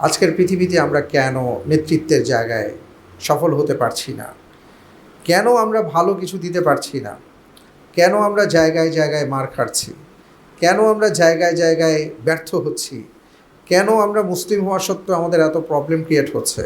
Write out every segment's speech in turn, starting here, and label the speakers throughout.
Speaker 1: আজকের পৃথিবীতে আমরা কেন নেতৃত্বের জায়গায় সফল হতে পারছি না? কেন আমরা ভালো কিছু দিতে পারছি না? কেন আমরা জায়গায় জায়গায় মার খাচ্ছি কেন আমরা জায়গায় জায়গায় ব্যর্থ হচ্ছি? কেন আমরা মুসলিম হওয়া সত্ত্বেও আমাদের এত প্রবলেম ক্রিয়েট হচ্ছে?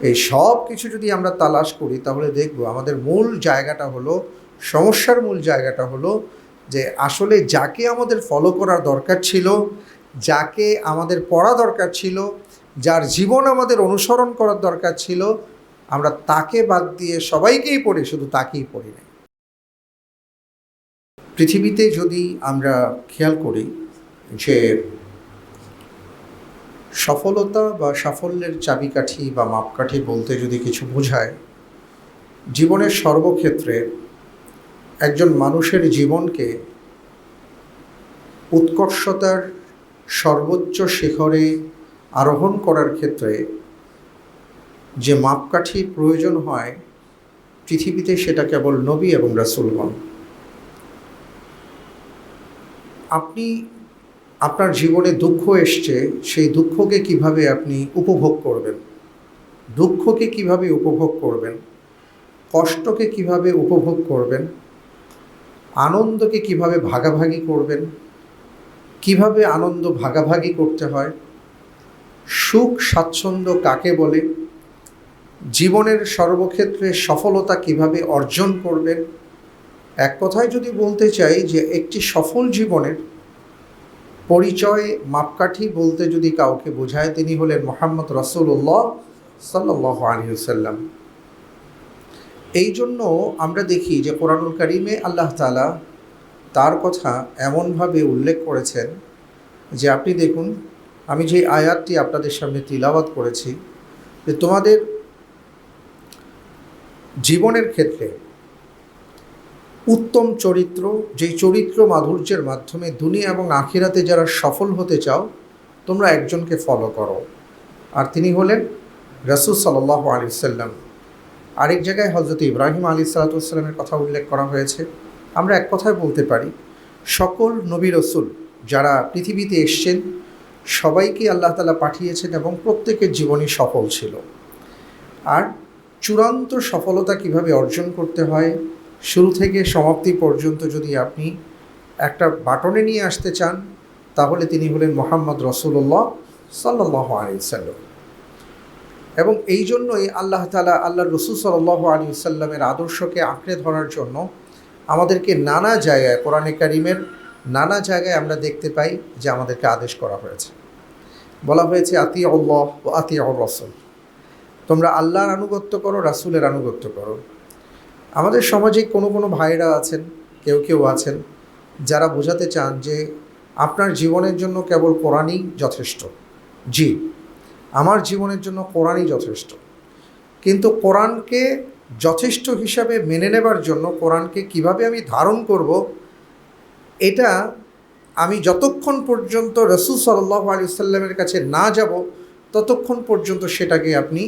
Speaker 1: এই সব কিছু যদি আমরা তালাশ করি, তাহলে দেখব আমাদের মূল জায়গাটা হলো, সমস্যার মূল জায়গাটা হলো যে আসলে যাকে আমাদের ফলো করার দরকার ছিল, যাকে আমাদের পড়া দরকার ছিল যার জীবন আমাদের অনুসরণ করার দরকার ছিল, আমরা তাকে বাদ দিয়ে সবাইকেই পড়ি, শুধু তাকেই পড়ি না পৃথিবীতে যদি আমরা খেয়াল করি যে সফলতা বা সাফল্যের চাবিকাঠি বা মাপকাঠি বলতে যদি কিছু বোঝায়, জীবনের সর্বক্ষেত্রে একজন মানুষের জীবনকে উৎকর্ষতার সর্বোচ্চ শিখরে আরোহণ করার ক্ষেত্রে যে মাপকাঠির প্রয়োজন হয় পৃথিবীতে, সেটা কেবল নবী এবং রাসুলগণ। আপনি, আপনার জীবনে দুঃখ এসছে, সেই দুঃখকে কীভাবে আপনি উপভোগ করবেন? দুঃখকে কীভাবে উপভোগ করবেন? কষ্টকে কীভাবে উপভোগ করবেন? আনন্দকে কীভাবে ভাগাভাগি করবেন? কীভাবে আনন্দ ভাগাভাগি করতে হয়? সুখ স্বাচ্ছন্দ্য কাকে বলে? জীবনের সর্বক্ষেত্রে সফলতা কীভাবে অর্জন করবেন? এক কথায় যদি বলতে চাই যে একটি সফল জীবনের পরিচয় মাপকাঠি বলতে যদি কাউকে বোঝায়, তিনি হলেন মোহাম্মদ রসুল্লাহ সাল্লাহ আলহিসাল্লাম এই জন্য আমরা দেখি যে কোরআনুল করিমে আল্লাহ তালা তার কথা এমনভাবে উল্লেখ করেছেন যে আপনি দেখুন আমি যে আয়াতটি আপনাদের সামনে তিলাবাত করেছি, যে তোমাদের জীবনের ক্ষেত্রে উত্তম চরিত্র, যেই চরিত্র মাধুর্যের মাধ্যমে দুনিয়া এবং আখিরাতে যারা সফল হতে চাও, তোমরা একজনকে ফলো করো। আর তিনি হলেন রসুল সাল্লাহ আলি সাল্লাম আরেক জায়গায় হজরত ইব্রাহিম আলী সালাতামের কথা উল্লেখ করা হয়েছে। আমরা এক কথায় বলতে পারি, সকল নবী রসুল যারা পৃথিবীতে এসছেন সবাইকে আল্লাহ তালা পাঠিয়েছেন এবং প্রত্যেকের জীবনই সফল ছিল। আর চূড়ান্ত সফলতা কীভাবে অর্জন করতে হয়, শুরু থেকে সমাপ্তি পর্যন্ত যদি আপনি একটা বাটনে নিয়ে আসতে চান, তাহলে তিনি হলেন মোহাম্মদ রসুল্লাহ সাল্লাহ আলিয়াল্লাম এবং এই জন্যই আল্লাহ তালা আল্লাহ রসুল সাল্লাহ আলী সাল্লামের আদর্শকে আঁকড়ে ধরার জন্য আমাদেরকে নানা জায়গায়, কোরআনে কারিমের নানা জায়গায় আমরা দেখতে পাই যে আমাদেরকে আদেশ করা হয়েছে। বলা হয়েছে আতি আল্লাহ ও আতি রসুল তোমরা আল্লাহর আনুগত্য করো, রাসুলের আনুগত্য করো। আমাদের সমাজে কোনো কোনো ভাইরা আছেন, কেউ কেউ আছেন, যারা বোঝাতে চান যে আপনার জীবনের জন্য কেবল কোরআনই যথেষ্ট। জি, আমার জীবনের জন্য কোরআনই যথেষ্ট। কিন্তু কোরআনকে যথেষ্ট হিসাবে মেনে নেবার জন্য কোরআনকে কীভাবে আমি ধারণ করব, এটা আমি যতক্ষণ পর্যন্ত রসুল সাল্লাহ আলি সাল্লামের কাছে না যাব, ততক্ষণ পর্যন্ত সেটাকে আপনি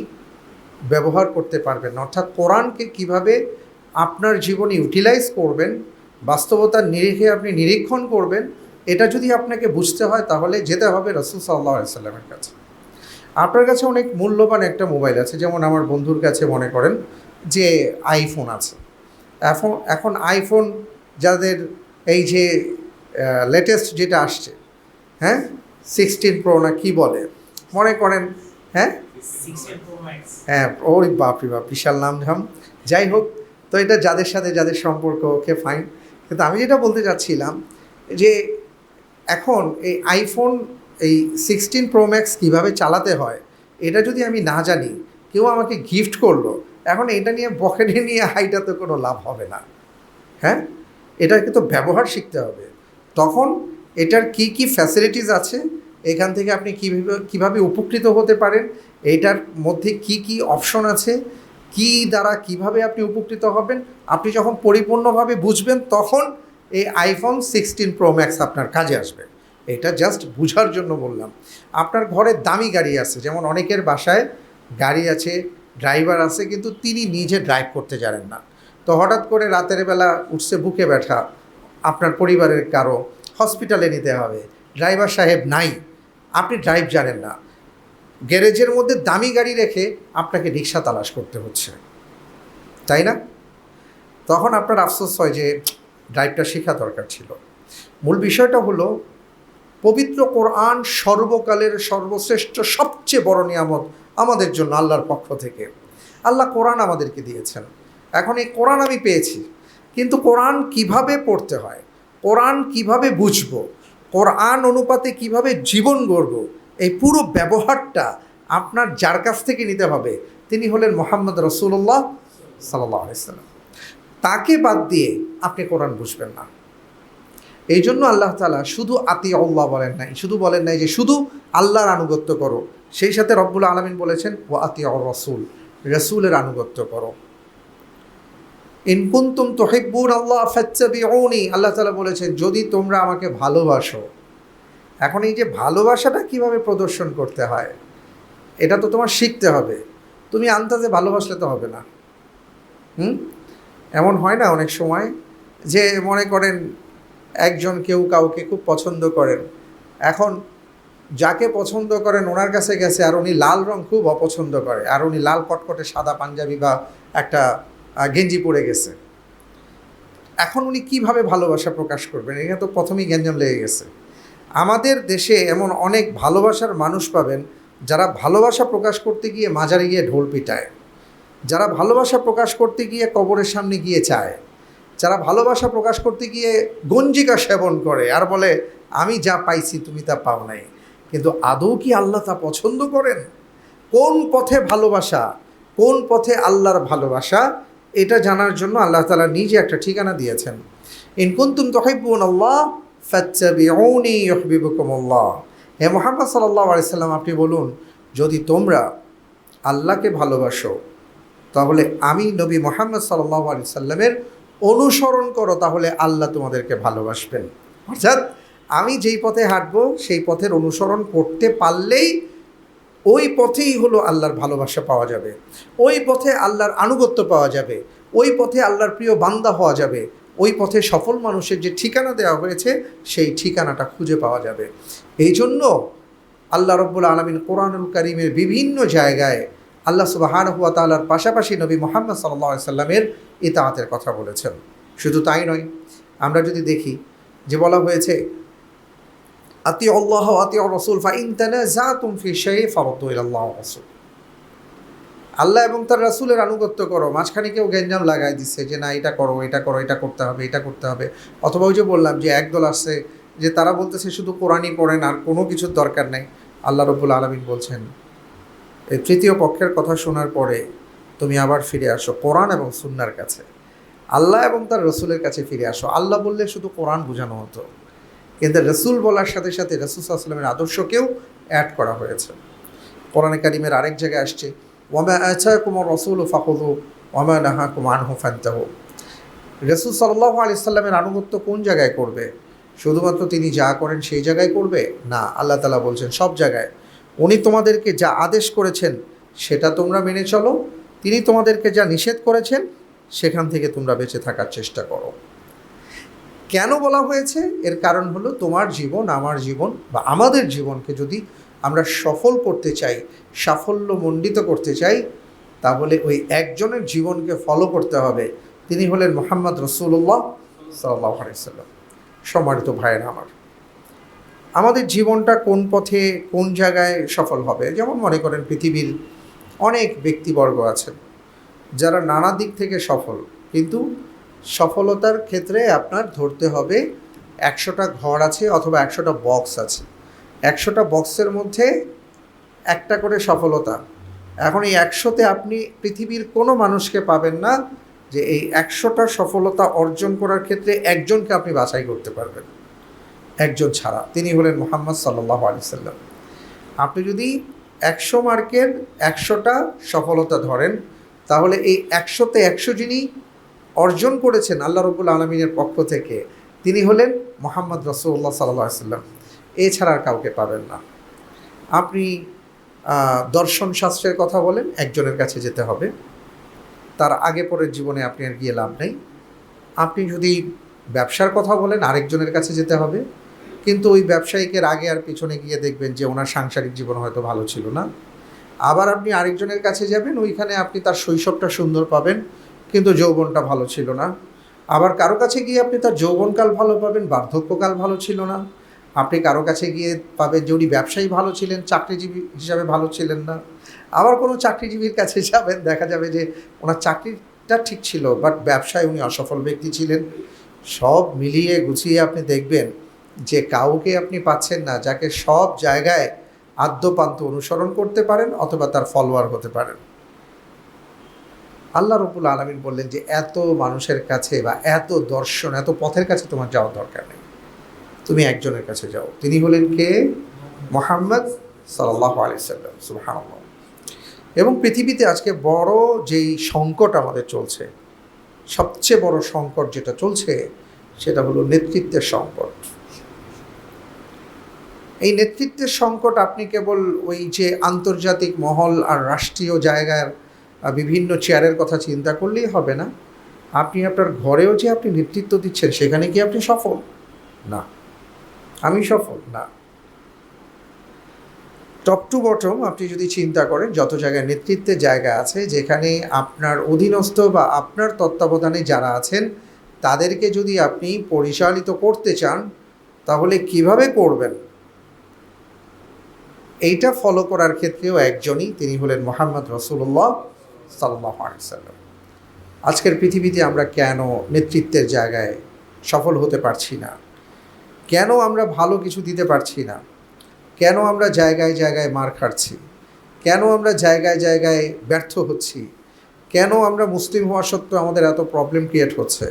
Speaker 1: ব্যবহার করতে পারবেন অর্থাৎ কোরআনকে কীভাবে আপনার জীবনে ইউটিলাইজ করবেন বাস্তবতার নিরিখে আপনি নিরীক্ষণ করবেন, এটা যদি আপনাকে বুঝতে হয়, তাহলে যেতে হবে রসুল সাল্লাহ সাল্লামের কাছে। আপনার কাছে অনেক মূল্যবান একটা মোবাইল আছে, যেমন আমার বন্ধুর কাছে মনে করেন যে আইফোন আছে। এখন এখন আইফোন যাদের এই যে লেটেস্ট যেটা আসছে হ্যাঁ? সিক্সটিন প্রো না কী বলে? মনে করেন হ্যাঁ? হ্যাঁ ওই বাপরি বাপ বিশাল নাম ঝাম যাই হোক তো এটা যাদের সাথে যাদের সম্পর্ক ওকে ফাইন কিন্তু আমি যেটা বলতে চাচ্ছিলাম যে এখন এই আইফোন এই সিক্সটিন প্রো ম্যাক্স কীভাবে চালাতে হয় এটা যদি আমি না জানি কেউ আমাকে গিফট করল এখন এটা নিয়ে পকেটে নিয়ে হাইটা তো কোনো লাভ হবে না। হ্যাঁ? এটাকে তো ব্যবহার শিখতে হবে। তখন এটার কি কি ফ্যাসিলিটিস আছে, এখান থেকে আপনি কীভাবে কীভাবে উপকৃত হতে পারেন, এটার মধ্যে কি কি অপশন আছে, কি দ্বারা কীভাবে আপনি উপকৃত হবেন, আপনি যখন পরিপূর্ণভাবে বুঝবেন তখন এই আইফোন সিক্সটিন প্রো ম্যাক্স আপনার কাজে আসবে। এটা জাস্ট বুঝার জন্য বললাম। আপনার ঘরে দামি গাড়ি আছে, যেমন অনেকের বাসায় গাড়ি আছে ড্রাইভার আছে, কিন্তু তিনি নিজে ড্রাইভ করতে জানেন না। তো হঠাৎ করে রাতের বেলা উঠছে বুকে ব্যথা আপনার পরিবারের কারও হসপিটালে নিতে হবে। ড্রাইভার সাহেব নাই। আপনি ড্রাইভ জানেন না। গ্যারেজের মধ্যে দামি গাড়ি রেখে আপনাকে রিক্সা তালাশ করতে হচ্ছে। তাই না? তখন আপনার আফসোস হয় যে ড্রাইভটা শেখা দরকার ছিল। মূল বিষয়টা হলো, পবিত্র কোরআন সর্বকালের সর্বশ্রেষ্ঠ, সবচেয়ে বড় নিয়ামত আমাদের জন্য আল্লাহর পক্ষ থেকে। আল্লাহ কোরআন আমাদেরকে দিয়েছেন। এখন এই কোরআন আমি পেয়েছি। কিন্তু কোরআন কীভাবে পড়তে হয়? কোরআন কীভাবে বুঝব? কোরআন অনুপাতে কীভাবে জীবন গড়ব? এই পুরো ব্যবহারটা আপনার যার কাছ থেকে নিতে হবে, তিনি হলেন মোহাম্মদ রসুল্লাহ সাল্লাহ আলাইসাল্লাম তাকে বাদ দিয়ে আপনি কোরআন বুঝবেন না। এই জন্য আল্লাহ তালা শুধু আতি আল্লাহ বলেন নাই, শুধু বলেন নাই যে শুধু আল্লাহর আনুগত্য করো। সেই সাথে রব্বুল আলমিন বলেছেন ও আতি রসুল রসুলের আনুগত্য করো। ইনকুন্তুম তোহিব্বুন আল্লাহ ফাচ্চাবিউনি আল্লাহ তালা বলেছেন, যদি তোমরা আমাকে ভালোবাসো এখন এই যে ভালোবাসাটা কীভাবে প্রদর্শন করতে হয়, এটা তো তোমার শিখতে হবে। তুমি আন্তাজে ভালোবাসলে তো হবে না। হুম? এমন হয় না অনেক সময় যে মনে করেন একজন কেউ কাউকে খুব পছন্দ করেন। এখন যাকে পছন্দ করেন ওনার কাছে গেছে আর উনি লাল রং খুব অপছন্দ করে। আর উনি লাল কটকটে সাদা পাঞ্জাবি বা একটা গেঞ্জি পরে গেছে। এখন উনি কীভাবে ভালোবাসা প্রকাশ করবেন? এটা তো প্রথমেই গ্যাঞ্জাম লেগে গেছে। আমাদের দেশে এমন অনেক ভালোবাসার মানুষ পাবেন, যারা ভালোবাসা প্রকাশ করতে গিয়ে মাজারে গিয়ে ঢোল পিটায়। যারা ভালোবাসা প্রকাশ করতে গিয়ে কবরের সামনে গিয়ে চায়। যারা ভালোবাসা প্রকাশ করতে গিয়ে গঞ্জিকা সেবন করে আর বলে, আমি যা পাইছি তুমি তা পাও নাই। কিন্তু আদৌ কি আল্লাহ তা পছন্দ করেন? কোন পথে ভালোবাসা, কোন পথে আল্লাহর ভালোবাসা এটা জানার জন্য আল্লাহ তালা নিজে একটা ঠিকানা দিয়েছেন। ইনকুন্তুম তহিবুন আল্লাহ ফাচ্চাবিউনি হে মোহাম্মদ সাল্লাল্লাহু আলাইহি সাল্লাম, আপনি বলুন, যদি তোমরা আল্লাহকে ভালোবাসো, তাহলে আমি নবী মোহাম্মদ সাল্লাহ আলি সাল্লামের অনুসরণ করো, তাহলে আল্লাহ তোমাদেরকে ভালোবাসবেন। অর্থাৎ আমি যেই পথে হাঁটবো, সেই পথের অনুসরণ করতে পারলেই ওই পথেই হলো আল্লাহর ভালোবাসা পাওয়া যাবে। ওই পথে আল্লাহর আনুগত্য পাওয়া যাবে। ওই পথে আল্লাহর প্রিয় বান্দা হওয়া যাবে। ওই পথে সফল মানুষের যে ঠিকানা দেওয়া হয়েছে, সেই ঠিকানাটা খুঁজে পাওয়া যাবে। এই জন্য আল্লাহ রব্বুল আলমিন কোরআনুল করিমের বিভিন্ন জায়গায় আল্লাহ সুবাহান হুয়া তাল্লার পাশাপাশি নবী মোহাম্মদ সাল্লাহ সাল্লামের ইতাহাতের কথা বলেছেন। শুধু তাই নয়, আমরা যদি দেখি যে বলা হয়েছে আতি আল্লাহ আতি রসুল, ফাইনতানা যা তুম ফি আল্লাহ রসুল। আল্লাহ এবং তার রাসুলের আনুগত্য করো, মাঝখানে কেউ গ্যাঞ্জাম লাগাই দিচ্ছে যে না, এটা করো এটা করো, এটা করতে হবে, এটা করতে হবে। অথবা ওই যে বললাম যে একদল আসছে যে তারা বলতেছে শুধু কোরআনই পড়েন আর কোনো কিছুর দরকার নেই। আল্লাহ রব্বুল আলমিন বলছেন, এই তৃতীয় পক্ষের কথা শোনার পরে তুমি আবার ফিরে আসো, কোরআন এবং সুন্নার কাছে। আল্লাহ এবং তার রসুলের কাছে ফিরে আসো। আল্লাহ বললে শুধু কোরআন বোঝানো হতো। কিন্তু রসুল বলার সাথে সাথে রসুল সাল্লামের আদর্শকেও অ্যাড করা হয়েছে। কোরআনে কারিমের আরেক জায়গায় আসছে, ওয়ামা আছা কুমার রসুল ফাহুদু ওয়ামা নাহা কুমান হুফান্তাহ রসুল সাল্লাহ আলি সাল্লামের আনুগত্য কোন জায়গায় করবে? শুধুমাত্র তিনি যা করেন সেই জায়গায় করবে? না, আল্লাহ তালা বলছেন সব জায়গায়। উনি তোমাদেরকে যা আদেশ করেছেন, সেটা তোমরা মেনে চলো। তিনি তোমাদেরকে যা নিষেধ করেছেন, সেখান থেকে তোমরা বেঁচে থাকার চেষ্টা করো। কেন বলা হয়েছে? এর কারণ হলো তোমার জীবন, আমার জীবন বা আমাদের জীবনকে যদি আমরা সফল করতে চাই সাফল্যমণ্ডিত করতে চাই, তাহলে ওই একজনের জীবনকে ফলো করতে হবে। তিনি হলেন মোহাম্মদ রসুল্লাহ সাল্লাহ আলাইসাল্লাম সম্মানিত ভাইয়ের আমার, আমাদের জীবনটা কোন পথে, কোন জায়গায় সফল হবে? যেমন মনে করেন পৃথিবীর অনেক ব্যক্তিবর্গ আছেন, যারা নানা দিক থেকে সফল, কিন্তু সফলতার ক্ষেত্রে আপনার ধরতে হবে একশোটা ঘর আছে অথবা একশোটা বক্স আছে। একশোটা বক্সের মধ্যে একটা করে সফলতা। এখন এই একশোতে আপনি পৃথিবীর কোনো মানুষকে পাবেন না যে এই একশোটা সফলতা অর্জন করার ক্ষেত্রে একজনকে আপনি বাছাই করতে পারবেন। একজন ছাড়া। তিনি হলেন মোহাম্মদ সাল্লাহ আলি সাল্লাম। আপনি যদি একশো মার্কের একশোটা সফলতা ধরেন, তাহলে এই একশোতে একশো যিনি অর্জন করেছেন আল্লাহ রবুল আলমিনের পক্ষ থেকে, তিনি হলেন মোহাম্মদ রসুল্লাহ সাল্লাহ সাল্লাম এছাড়া আর কাউকে পাবেন না। আপনি দর্শন শাস্ত্রের কথা বলেন, একজনের কাছে যেতে হবে। তার আগে পরের জীবনে আপনি আর গিয়ে লাভ নেই। আপনি যদি ব্যবসার কথা বলেন, আরেকজনের কাছে যেতে হবে। কিন্তু ওই ব্যবসায়িকের আগে আর পিছনে গিয়ে দেখবেন যে ওনার সাংসারিক জীবন হয়তো ভালো ছিল না। আবার আপনি আরেকজনের কাছে যাবেন, ওইখানে আপনি তার শৈশবটা সুন্দর পাবেন। কিন্তু যৌবনটা ভালো ছিল না। আবার কারও কাছে গিয়ে আপনি তার যৌবনকাল ভালো পাবেন, বার্ধক্যকাল ভালো ছিল না। আপনি কারও কাছে গিয়ে পাবেন যে উনি ব্যবসায়ী ভালো ছিলেন, চাকরিজীবী হিসাবে ভালো ছিলেন না। আবার কোনো চাকরিজীবীর কাছে যাবেন, দেখা যাবে যে ওনার চাকরিটা ঠিক ছিল বাট ব্যবসায় উনি অসফল ব্যক্তি ছিলেন। সব মিলিয়ে গুছিয়ে আপনি দেখবেন যে কাউকে আপনি পাচ্ছেন না, যাকে সব জায়গায় আদ্যপান্ত অনুসরণ করতে পারেন অথবা তার ফলোয়ার হতে পারেন। আল্লাহ রবুল আলমিন বললেন যে, এত মানুষের কাছে বা এত দর্শন, এত পথের কাছে তোমার যাওয়ার দরকার নেই। তুমি একজনের কাছে যাও। তিনি হলেন কে? মোহাম্মদ সাল্লাহ আলিয়াল্লাম সুবাহ এবং পৃথিবীতে আজকে বড় যেই সংকট আমাদের চলছে, সবচেয়ে বড় সংকট যেটা চলছে, সেটা হলো নেতৃত্বের সংকট। এই নেতৃত্বের সংকট আপনি কেবল ওই যে আন্তর্জাতিক মহল আর রাষ্ট্রীয় জায়গার বিভিন্ন চেয়ারের কথা চিন্তা করলেই হবে না। আপনি আপনার ঘরেও যে আপনি নেতৃত্ব দিচ্ছেন, সেখানে কি আপনি সফল? না। আমি সফল? না। টপ টু বটম আপনি যদি চিন্তা করেন, যত জায়গায় নেতৃত্বের জায়গা আছে, যেখানে আপনার অধীনস্থ বা আপনার তত্ত্বাবধানে যারা আছেন, তাদেরকে যদি আপনি পরিচালিত করতে চান, তাহলে কীভাবে করবেন? এইটা ফলো করার ক্ষেত্রেও একজনই, তিনি হলেন মোহাম্মদ রসুল্লাহ সাল্লাহ সাল্লাম আজকের পৃথিবীতে আমরা কেন নেতৃত্বের জায়গায় সফল হতে পারছি না? কেন আমরা ভালো কিছু দিতে পারছি না? কেন আমরা জায়গায় জায়গায় মার খাচ্ছি কেন আমরা জায়গায় জায়গায় ব্যর্থ হচ্ছি? কেন আমরা মুসলিম হওয়া সত্ত্বেও আমাদের এত প্রবলেম ক্রিয়েট হচ্ছে?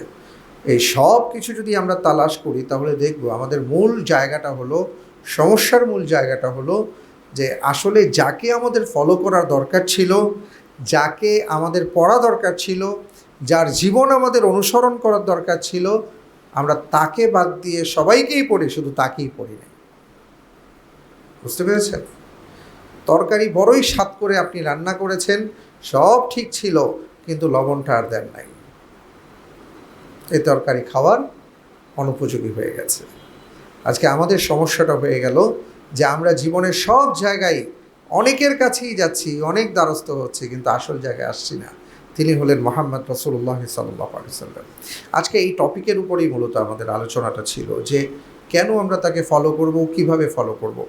Speaker 1: এই সব কিছু যদি আমরা তালাশ করি, তাহলে দেখব আমাদের মূল জায়গাটা হলো, সমস্যার মূল জায়গাটা হলো যে আসলে যাকে আমাদের ফলো করার দরকার ছিল যাকে আমাদের পড়া দরকার ছিল, যার জীবন আমাদের অনুসরণ করার দরকার ছিল, আমরা তাকে বাদ দিয়ে সবাইকেই পড়ি, শুধু তাকেই পড়ি না বুঝতে পেরেছেন? তরকারি বড়ই স্বাদ করে আপনি রান্না করেছেন, সব ঠিক ছিল, কিন্তু লবণটা আর দেন নাই। এই তরকারি খাওয়ার অনুপযোগী হয়ে গেছে। আজকে আমাদের সমস্যাটা হয়ে গেল যে আমরা জীবনের সব জায়গায় অনেকের কাছেই যাচ্ছি, অনেক দ্বারস্থ হচ্ছে, কিন্তু আসল জায়গায় আসছি না। তিনি হলেন মোহাম্মদ রসুল্লাহ সাল্লাহ সাল্লাম আজকে এই টপিকের উপরেই মূলত আমাদের আলোচনাটা ছিল যে, কেন আমরা তাকে ফলো করব, কীভাবে ফলো করব?